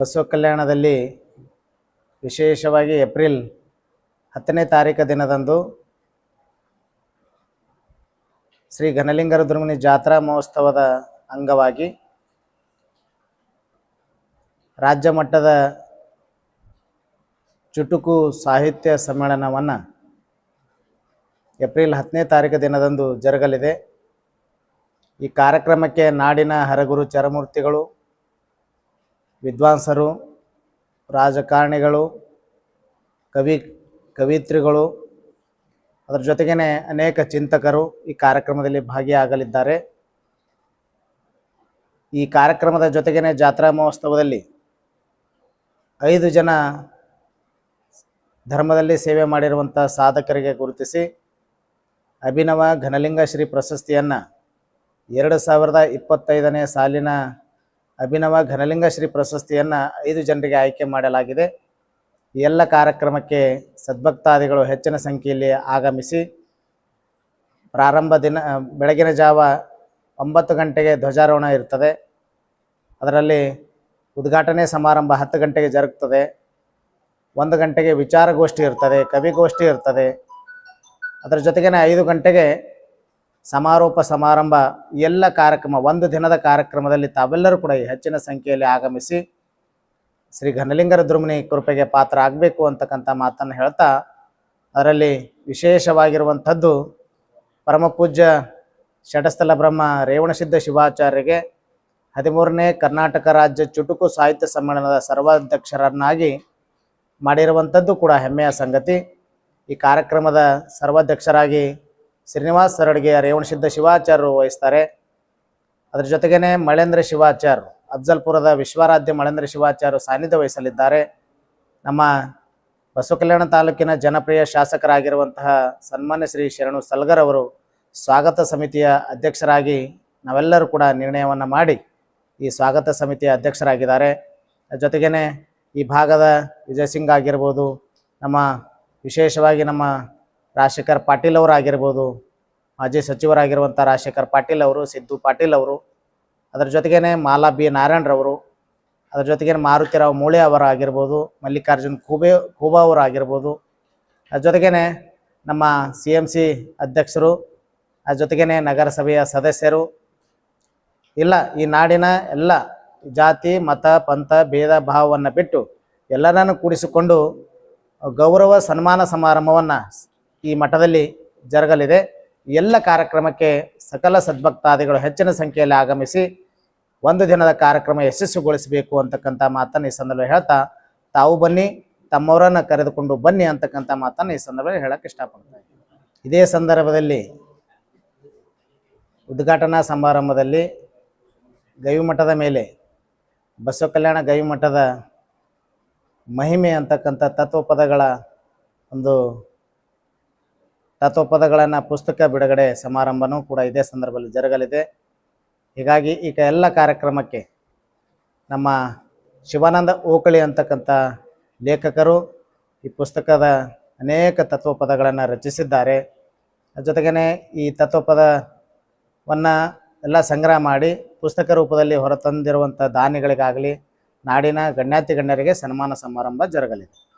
ಬಸವ ಕಲ್ಯಾಣದಲ್ಲಿ ವಿಶೇಷವಾಗಿ ಏಪ್ರಿಲ್ ಹತ್ತನೇ ತಾರೀಕು ದಿನದಂದು ಶ್ರೀ ಘನಲಿಂಗರ ದುರ್ಮಿಣಿ ಜಾತ್ರಾ ಮಹೋತ್ಸವದ ಅಂಗವಾಗಿ ರಾಜ್ಯ ಮಟ್ಟದ ಚುಟುಕು ಸಾಹಿತ್ಯ ಸಮ್ಮೇಳನವನ್ನು ಏಪ್ರಿಲ್ ಹತ್ತನೇ ತಾರೀಕು ದಿನದಂದು ಜರುಗಲಿದೆ. ಈ ಕಾರ್ಯಕ್ರಮಕ್ಕೆ ನಾಡಿನ ಹರಗುರು ಚರಮೂರ್ತಿಗಳು ವಿದ್ವಾಂಸರು, ರಾಜಕಾರಣಿಗಳು, ಕವಿ, ಕವಿತ್ರಿಗಳು, ಅದರ ಜೊತೆಗೇ ಅನೇಕ ಚಿಂತಕರು ಈ ಕಾರ್ಯಕ್ರಮದಲ್ಲಿ ಭಾಗಿಯಾಗಲಿದ್ದಾರೆ. ಈ ಕಾರ್ಯಕ್ರಮದ ಜೊತೆಗೇ ಜಾತ್ರಾ ಮಹೋತ್ಸವದಲ್ಲಿ ಐದು ಜನ ಧರ್ಮದಲ್ಲಿ ಸೇವೆ ಮಾಡಿರುವಂಥ ಸಾಧಕರಿಗೆ ಗುರುತಿಸಿ ಅಭಿನವ ಘನಲಿಂಗ ಶ್ರೀ ಪ್ರಶಸ್ತಿಯನ್ನು ಎರಡು ಸಾವಿರದ ಇಪ್ಪತ್ತೈದನೇ ಸಾಲಿನ ಅಭಿನವ ಘನಲಿಂಗ ಶ್ರೀ ಪ್ರಶಸ್ತಿಯನ್ನು ಐದು ಜನರಿಗೆ ಆಯ್ಕೆ ಮಾಡಲಾಗಿದೆ. ಎಲ್ಲ ಕಾರ್ಯಕ್ರಮಕ್ಕೆ ಸದ್ಭಕ್ತಾದಿಗಳು ಹೆಚ್ಚಿನ ಸಂಖ್ಯೆಯಲ್ಲಿ ಆಗಮಿಸಿ ಪ್ರಾರಂಭ ದಿನ ಬೆಳಗಿನ ಜಾವ ಒಂಬತ್ತು ಗಂಟೆಗೆ ಧ್ವಜಾರೋಹಣ ಇರ್ತದೆ. ಅದರಲ್ಲಿ ಉದ್ಘಾಟನೆ ಸಮಾರಂಭ ಹತ್ತು ಗಂಟೆಗೆ ಜರುಗ್ತದೆ. ಒಂದು ಗಂಟೆಗೆ ವಿಚಾರಗೋಷ್ಠಿ ಇರ್ತದೆ, ಕವಿಗೋಷ್ಠಿ ಇರ್ತದೆ. ಅದರ ಜೊತೆಗೇನೆ ಐದು ಗಂಟೆಗೆ ಸಮಾರೋಪ ಸಮಾರಂಭ, ಎಲ್ಲ ಕಾರ್ಯಕ್ರಮ, ಒಂದು ದಿನದ ಕಾರ್ಯಕ್ರಮದಲ್ಲಿ ತಾವೆಲ್ಲರೂ ಕೂಡ ಹೆಚ್ಚಿನ ಸಂಖ್ಯೆಯಲ್ಲಿ ಆಗಮಿಸಿ ಶ್ರೀ ಘನಲಿಂಗರ ರುದ್ರಮುನಿ ಕೃಪೆಗೆ ಪಾತ್ರ ಆಗಬೇಕು ಅಂತಕ್ಕಂಥ ಮಾತನ್ನು ಹೇಳ್ತಾ, ಅದರಲ್ಲಿ ವಿಶೇಷವಾಗಿರುವಂಥದ್ದು ಪರಮ ಪೂಜ್ಯ ಷಟಸ್ಥಲ ಬ್ರಹ್ಮ ರೇವಣಸಿದ್ಧ ಶಿವಾಚಾರ್ಯರಿಗೆ ಹದಿಮೂರನೇ ಕರ್ನಾಟಕ ರಾಜ್ಯ ಚುಟುಕು ಸಾಹಿತ್ಯ ಸಮ್ಮೇಳನದ ಸರ್ವಾಧ್ಯಕ್ಷರನ್ನಾಗಿ ಮಾಡಿರುವಂಥದ್ದು ಕೂಡ ಹೆಮ್ಮೆಯ ಸಂಗತಿ. ಈ ಕಾರ್ಯಕ್ರಮದ ಸರ್ವಾಧ್ಯಕ್ಷರಾಗಿ ಶ್ರೀನಿವಾಸ್ ಸರಡ್ಗೆ ರೇವಣಸಿದ್ಧ ಶಿವಾಚಾರ್ಯರು ವಹಿಸ್ತಾರೆ. ಅದರ ಜೊತೆಗೇನೆ ಮಳೇಂದ್ರ ಶಿವಾಚಾರ್ಯರು ಅಫ್ಜಲ್ಪುರದ ವಿಶ್ವಾರಾಧ್ಯ ಮಳೇಂದ್ರ ಶಿವಾಚಾರ್ಯರು ಸಾನ್ನಿಧ್ಯ ವಹಿಸಲಿದ್ದಾರೆ. ನಮ್ಮ ಬಸವಕಲ್ಯಾಣ ತಾಲೂಕಿನ ಜನಪ್ರಿಯ ಶಾಸಕರಾಗಿರುವಂತಹ ಸನ್ಮಾನ್ಯ ಶ್ರೀ ಶರಣು ಸಲ್ಗರ್ ಅವರು ಸ್ವಾಗತ ಸಮಿತಿಯ ಅಧ್ಯಕ್ಷರಾಗಿ ನಾವೆಲ್ಲರೂ ಕೂಡ ನಿರ್ಣಯವನ್ನು ಮಾಡಿ ಈ ಸ್ವಾಗತ ಸಮಿತಿಯ ಅಧ್ಯಕ್ಷರಾಗಿದ್ದಾರೆ. ಜೊತೆಗೇನೆ ಈ ಭಾಗದ ವಿಜಯ್ ಸಿಂಗ್ ಆಗಿರ್ಬೋದು, ನಮ್ಮ ವಿಶೇಷವಾಗಿ ನಮ್ಮ ರಾಜಶೇಖರ್ ಪಾಟೀಲ್ ಅವರು ಆಗಿರ್ಬೋದು, ಮಾಜಿ ಸಚಿವರಾಗಿರುವಂಥ ರಾಜಶೇಖರ್ ಪಾಟೀಲ್ ಅವರು, ಸಿದ್ದು ಪಾಟೀಲ್ ಅವರು, ಅದರ ಜೊತೆಗೇನೆ ಮಾಲಾ ಬಿ ನಾರಾಯಣರವರು ಅದ್ರ ಜೊತೆಗೆ ಮಾರುತಿರಾವ್ ಮೂಳೆ ಅವರು ಆಗಿರ್ಬೋದು, ಮಲ್ಲಿಕಾರ್ಜುನ್ ಖೂಬೆ, ಖೂಬಾ ಅವರು ಆಗಿರ್ಬೋದು, ಅದ್ರ ಜೊತೆಗೇನೆ ನಮ್ಮ ಸಿ ಎಂ ಸಿ ಅಧ್ಯಕ್ಷರು, ಅದ್ರ ಜೊತೆಗೇನೆ ನಗರಸಭೆಯ ಸದಸ್ಯರು, ಇಲ್ಲ ಈ ನಾಡಿನ ಎಲ್ಲ ಜಾತಿ, ಮತ, ಪಂಥ, ಭೇದ ಭಾವವನ್ನು ಬಿಟ್ಟು ಎಲ್ಲರನ್ನು ಕೂಡಿಸಿಕೊಂಡು ಗೌರವ ಸನ್ಮಾನ ಸಮಾರಂಭವನ್ನು ಈ ಮಠದಲ್ಲಿ ಜರುಗಲಿದೆ. ಎಲ್ಲ ಕಾರ್ಯಕ್ರಮಕ್ಕೆ ಸಕಲ ಸದ್ಭಕ್ತಾದಿಗಳು ಹೆಚ್ಚಿನ ಸಂಖ್ಯೆಯಲ್ಲಿ ಆಗಮಿಸಿ ಒಂದು ದಿನದ ಕಾರ್ಯಕ್ರಮ ಯಶಸ್ವಿಗೊಳಿಸಬೇಕು ಅಂತಕ್ಕಂಥ ಮಾತನ್ನು ಈ ಸಂದರ್ಭದಲ್ಲಿ ಹೇಳ್ತಾ, ತಾವು ಬನ್ನಿ, ತಮ್ಮವರನ್ನು ಕರೆದುಕೊಂಡು ಬನ್ನಿ ಅಂತಕ್ಕಂಥ ಮಾತನ್ನು ಈ ಸಂದರ್ಭದಲ್ಲಿ ಹೇಳಕ್ಕೆ ಇಷ್ಟಪಡ್ತೇನೆ. ಇದೇ ಸಂದರ್ಭದಲ್ಲಿ ಉದ್ಘಾಟನಾ ಸಮಾರಂಭದಲ್ಲಿ ಗವಿಮಠದ ಮೇಲೆ ಬಸವ ಕಲ್ಯಾಣ ಗವಿಮಠದ ಮಹಿಮೆ ಅಂತಕ್ಕಂಥ ತತ್ವಪದಗಳ ಒಂದು ತತ್ವಪದಗಳನ್ನು ಪುಸ್ತಕ ಬಿಡುಗಡೆ ಸಮಾರಂಭನೂ ಕೂಡ ಇದೇ ಸಂದರ್ಭದಲ್ಲಿ ಜರುಗಲಿದೆ. ಹೀಗಾಗಿ ಈಗ ಎಲ್ಲ ಕಾರ್ಯಕ್ರಮಕ್ಕೆ ನಮ್ಮ ಶಿವಾನಂದ ಓಕಳಿ ಅಂತಕ್ಕಂಥ ಲೇಖಕರು ಈ ಪುಸ್ತಕದ ಅನೇಕ ತತ್ವಪದಗಳನ್ನು ರಚಿಸಿದ್ದಾರೆ. ಜೊತೆಗೇ ಈ ತತ್ವಪದವನ್ನು ಎಲ್ಲ ಸಂಗ್ರಹ ಮಾಡಿ ಪುಸ್ತಕ ರೂಪದಲ್ಲಿ ಹೊರತಂದಿರುವಂಥ ದಾನಿಗಳಿಗಾಗಲಿ ನಾಡಿನ ಗಣ್ಯಾತಿ ಗಣ್ಯರಿಗೆ ಸನ್ಮಾನ ಸಮಾರಂಭ ಜರುಗಲಿದೆ.